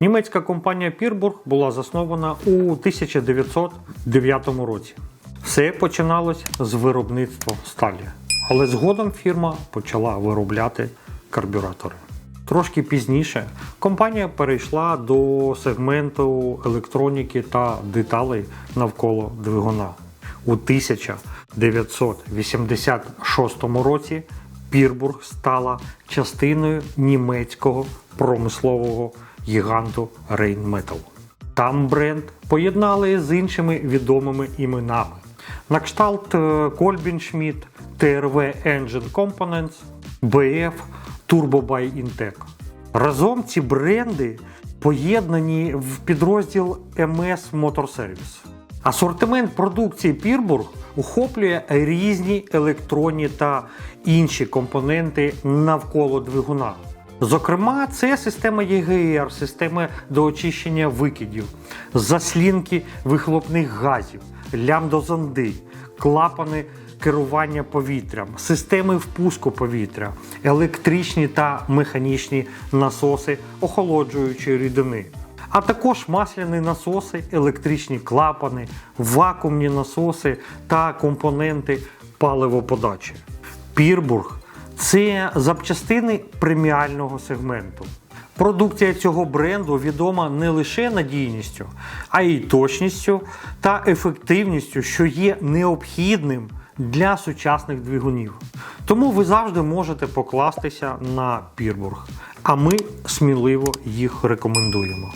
Німецька компанія Пірбург була заснована у 1909 році. Все починалось з виробництва сталі, але згодом фірма почала виробляти карбюратори. Трошки пізніше компанія перейшла до сегменту електроніки та деталей навколо двигуна. У 1986 році Пірбург стала частиною німецького промислового гіганту Rheinmetall. Там бренд поєднали з іншими відомими іменами. На кшталт е, Schmidt, TRV Engine Components, BF, Turbo by Intec. Разом ці бренди поєднані в підрозділ MS Motor Service. Асортимент продукції Пірбург охоплює різні електронні та інші компоненти навколо двигуна. Зокрема, це система ЄГР, до очищення викидів, заслінки вихлопних газів, лямдозонди, клапани керування повітрям, системи впуску повітря, електричні та механічні насоси охолоджуючої рідини, а також масляні насоси, електричні клапани, вакуумні насоси та компоненти паливоподачі. Пірбург це запчастини преміального сегменту. Продукція цього бренду відома не лише надійністю, а й точністю та ефективністю, що є необхідним для сучасних двигунів. Тому ви завжди можете покластися на Пірбург, а ми сміливо їх рекомендуємо.